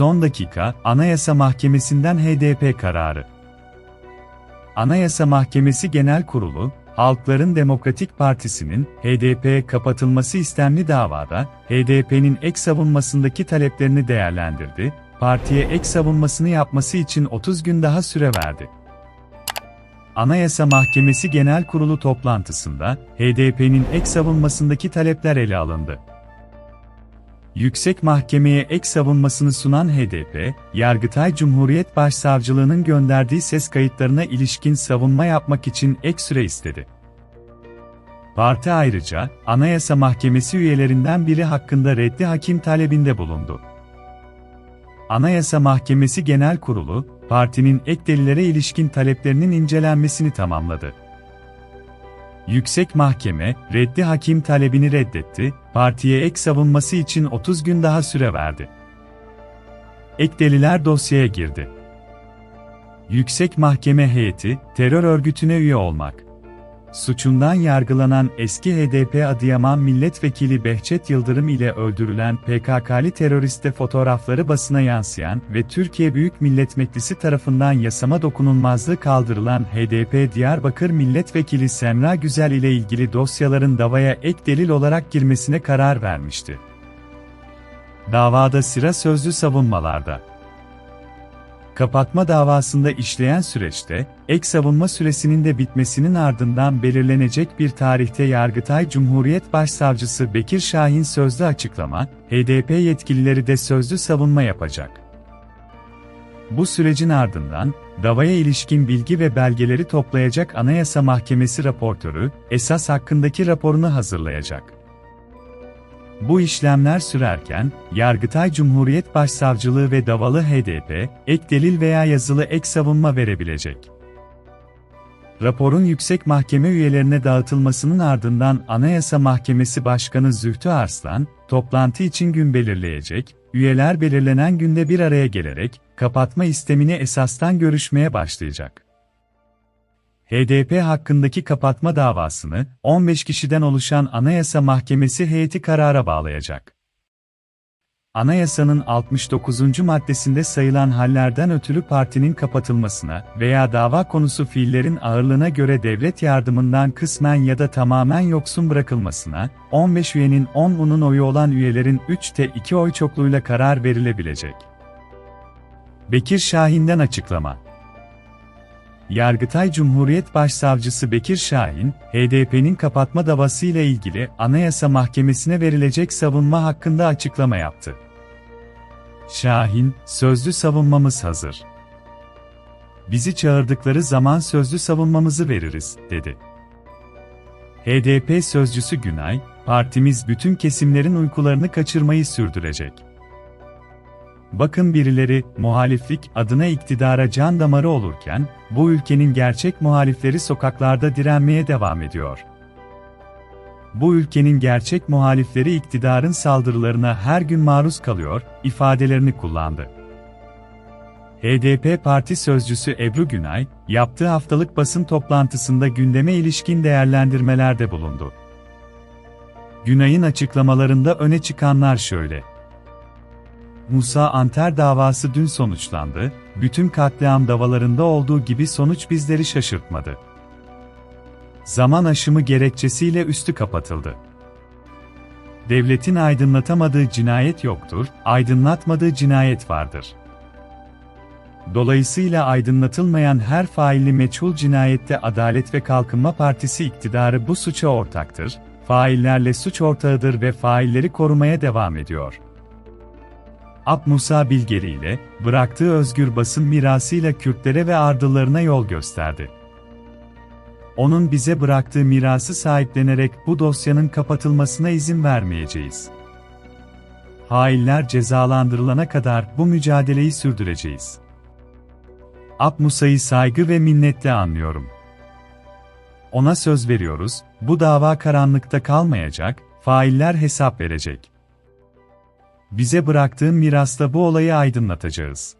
Son dakika, Anayasa Mahkemesi'nden HDP kararı. Anayasa Mahkemesi Genel Kurulu, Halkların Demokratik Partisi'nin HDP kapatılması istemli davada HDP'nin ek savunmasındaki taleplerini değerlendirdi, partiye ek savunmasını yapması için 30 gün daha süre verdi. Anayasa Mahkemesi Genel Kurulu toplantısında HDP'nin ek savunmasındaki talepler ele alındı. Yüksek Mahkemeye ek savunmasını sunan HDP, Yargıtay Cumhuriyet Başsavcılığının gönderdiği ses kayıtlarına ilişkin savunma yapmak için ek süre istedi. Parti ayrıca, Anayasa Mahkemesi üyelerinden biri hakkında reddi hakim talebinde bulundu. Anayasa Mahkemesi Genel Kurulu, partinin ek delillere ilişkin taleplerinin incelenmesini tamamladı. Yüksek Mahkeme, reddi hakim talebini reddetti, partiye ek savunması için 30 gün daha süre verdi. Ek deliller dosyaya girdi. Yüksek Mahkeme heyeti, terör örgütüne üye olmak. Suçundan yargılanan eski HDP Adıyaman Milletvekili Behçet Yıldırım ile öldürülen PKK'li teröriste fotoğrafları basına yansıyan ve Türkiye Büyük Millet Meclisi tarafından yasama dokunulmazlığı kaldırılan HDP Diyarbakır Milletvekili Semra Güzel ile ilgili dosyaların davaya ek delil olarak girmesine karar vermişti. Davada sıra sözlü savunmalarda. Kapatma davasında işleyen süreçte, ek savunma süresinin de bitmesinin ardından belirlenecek bir tarihte Yargıtay Cumhuriyet Başsavcısı Bekir Şahin sözlü açıklama, HDP yetkilileri de sözlü savunma yapacak. Bu sürecin ardından, davaya ilişkin bilgi ve belgeleri toplayacak Anayasa Mahkemesi raportörü, esas hakkındaki raporunu hazırlayacak. Bu işlemler sürerken, Yargıtay Cumhuriyet Başsavcılığı ve davalı HDP, ek delil veya yazılı ek savunma verebilecek. Raporun yüksek mahkeme üyelerine dağıtılmasının ardından Anayasa Mahkemesi Başkanı Zühtü Arslan, toplantı için gün belirleyecek, üyeler belirlenen günde bir araya gelerek, kapatma istemini esastan görüşmeye başlayacak. HDP hakkındaki kapatma davasını 15 kişiden oluşan Anayasa Mahkemesi heyeti karara bağlayacak. Anayasanın 69. maddesinde sayılan hallerden ötürü partinin kapatılmasına veya dava konusu fiillerin ağırlığına göre devlet yardımından kısmen ya da tamamen yoksun bırakılmasına, 15 üyenin 10'unun oyu olan üyelerin 3'te 2 oy çokluğuyla karar verilebilecek. Bekir Şahin'den açıklama Yargıtay Cumhuriyet Başsavcısı Bekir Şahin, HDP'nin kapatma davası ile ilgili Anayasa Mahkemesi'ne verilecek savunma hakkında açıklama yaptı. Şahin, sözlü savunmamız hazır. Bizi çağırdıkları zaman sözlü savunmamızı veririz, dedi. HDP sözcüsü Günay, partimiz bütün kesimlerin uykularını kaçırmayı sürdürecek. Bakın birileri, muhaliflik adına iktidara can damarı olurken, bu ülkenin gerçek muhalifleri sokaklarda direnmeye devam ediyor. Bu ülkenin gerçek muhalifleri iktidarın saldırılarına her gün maruz kalıyor, ifadelerini kullandı. HDP Parti Sözcüsü Ebru Günay, yaptığı haftalık basın toplantısında gündeme ilişkin değerlendirmelerde bulundu. Günay'ın açıklamalarında öne çıkanlar şöyle. Musa Anter davası dün sonuçlandı, bütün katliam davalarında olduğu gibi sonuç bizleri şaşırtmadı. Zaman aşımı gerekçesiyle üstü kapatıldı. Devletin aydınlatamadığı cinayet yoktur, aydınlatmadığı cinayet vardır. Dolayısıyla aydınlatılmayan her failli meçhul cinayette Adalet ve Kalkınma Partisi iktidarı bu suça ortaktır, faillerle suç ortağıdır ve failleri korumaya devam ediyor. Ab Musa Bilgeri ile bıraktığı özgür basın mirasıyla Kürtlere ve ardıllarına yol gösterdi. Onun bize bıraktığı mirası sahiplenerek bu dosyanın kapatılmasına izin vermeyeceğiz. Hainler cezalandırılana kadar bu mücadeleyi sürdüreceğiz. Ab Musa'yı saygı ve minnetle anlıyorum. Ona söz veriyoruz, bu dava karanlıkta kalmayacak, failler hesap verecek. Bize bıraktığın mirasla bu olayı aydınlatacağız.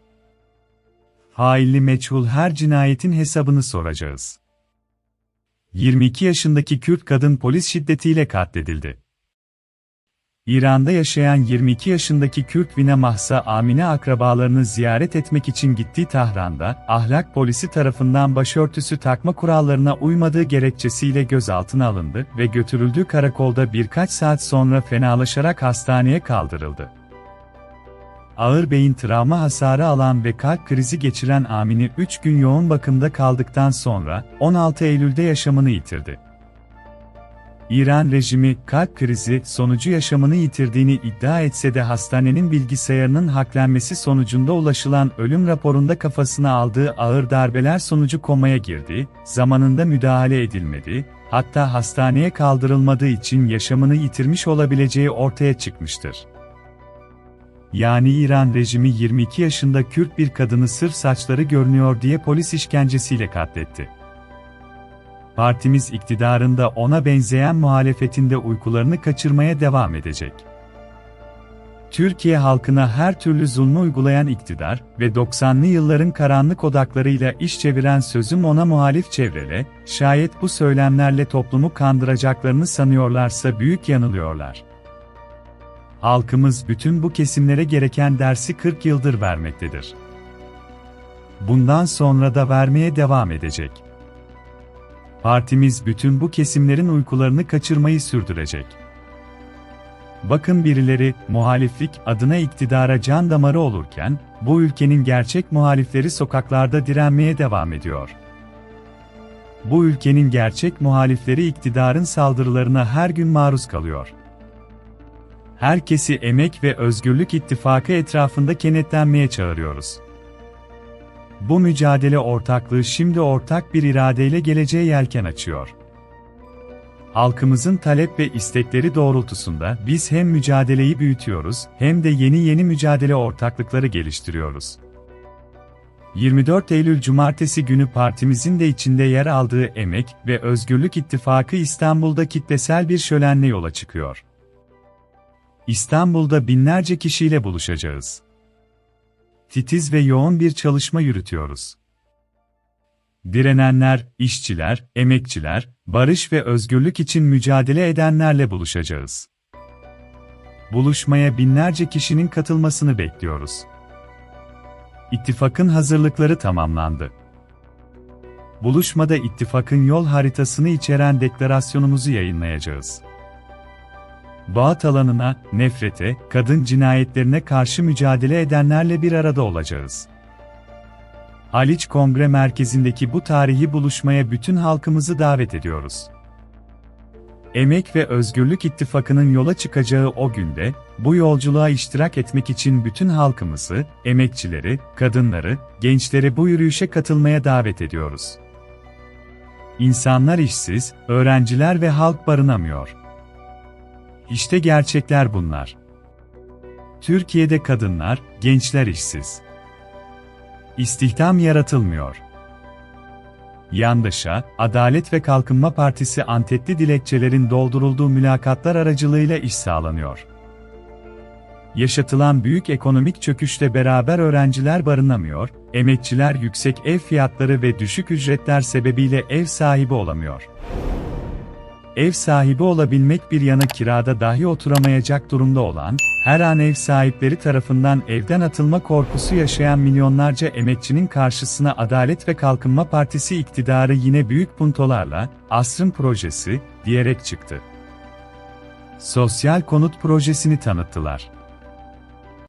Hainli meçhul her cinayetin hesabını soracağız. 22 yaşındaki Kürt kadın polis şiddetiyle katledildi. İran'da yaşayan 22 yaşındaki Kürt Vina Mahsa Amine akrabalarını ziyaret etmek için gittiği Tahran'da, ahlak polisi tarafından başörtüsü takma kurallarına uymadığı gerekçesiyle gözaltına alındı ve götürüldüğü karakolda birkaç saat sonra fenalaşarak hastaneye kaldırıldı. Ağır beyin travma hasarı alan ve kalp krizi geçiren Amine 3 gün yoğun bakımda kaldıktan sonra 16 Eylül'de yaşamını yitirdi. İran rejimi kalp krizi sonucu yaşamını yitirdiğini iddia etse de hastanenin bilgisayarının haklenmesi sonucunda ulaşılan ölüm raporunda kafasına aldığı ağır darbeler sonucu komaya girdi, zamanında müdahale edilmedi, hatta hastaneye kaldırılmadığı için yaşamını yitirmiş olabileceği ortaya çıkmıştır. Yani İran rejimi 22 yaşında Kürt bir kadını sırf saçları görünüyor diye polis işkencesiyle katletti. Partimiz iktidarında ona benzeyen muhalefetinde uykularını kaçırmaya devam edecek. Türkiye halkına her türlü zulmü uygulayan iktidar ve 90'lı yılların karanlık odaklarıyla iş çeviren sözüm ona muhalif çevrele, şayet bu söylemlerle toplumu kandıracaklarını sanıyorlarsa büyük yanılıyorlar. Halkımız bütün bu kesimlere gereken dersi 40 yıldır vermektedir. Bundan sonra da vermeye devam edecek. Partimiz bütün bu kesimlerin uykularını kaçırmayı sürdürecek. Bakın birileri, muhaliflik adına iktidara can damarı olurken, bu ülkenin gerçek muhalifleri sokaklarda direnmeye devam ediyor. Bu ülkenin gerçek muhalifleri iktidarın saldırılarına her gün maruz kalıyor. Herkesi Emek ve Özgürlük İttifakı etrafında kenetlenmeye çağırıyoruz. Bu mücadele ortaklığı şimdi ortak bir iradeyle geleceğe yelken açıyor. Halkımızın talep ve istekleri doğrultusunda biz hem mücadeleyi büyütüyoruz hem de yeni yeni mücadele ortaklıkları geliştiriyoruz. 24 Eylül Cumartesi günü partimizin de içinde yer aldığı Emek ve Özgürlük İttifakı İstanbul'da kitlesel bir şölenle yola çıkıyor. İstanbul'da binlerce kişiyle buluşacağız titiz ve yoğun bir çalışma yürütüyoruz. Direnenler, işçiler, emekçiler, barış ve özgürlük için mücadele edenlerle buluşacağız. Buluşmaya binlerce kişinin katılmasını bekliyoruz. İttifakın hazırlıkları tamamlandı. Buluşmada ittifakın yol haritasını içeren deklarasyonumuzu yayınlayacağız. Bağat alanına, nefrete, kadın cinayetlerine karşı mücadele edenlerle bir arada olacağız. Haliç Kongre Merkezi'ndeki bu tarihi buluşmaya bütün halkımızı davet ediyoruz. Emek ve Özgürlük İttifakı'nın yola çıkacağı o günde, bu yolculuğa iştirak etmek için bütün halkımızı, emekçileri, kadınları, gençleri bu yürüyüşe katılmaya davet ediyoruz. İnsanlar işsiz, öğrenciler ve halk barınamıyor. İşte gerçekler bunlar. Türkiye'de kadınlar, gençler işsiz. İstihdam yaratılmıyor. Yandaşa, Adalet ve Kalkınma Partisi antetli dilekçelerin doldurulduğu mülakatlar aracılığıyla iş sağlanıyor. Yaşatılan büyük ekonomik çöküşle beraber öğrenciler barınamıyor, emekçiler yüksek ev fiyatları ve düşük ücretler sebebiyle ev sahibi olamıyor. Ev sahibi olabilmek bir yana kirada dahi oturamayacak durumda olan, her an ev sahipleri tarafından evden atılma korkusu yaşayan milyonlarca emekçinin karşısına Adalet ve Kalkınma Partisi iktidarı yine büyük puntolarla, asrın projesi, diyerek çıktı. Sosyal konut projesini tanıttılar.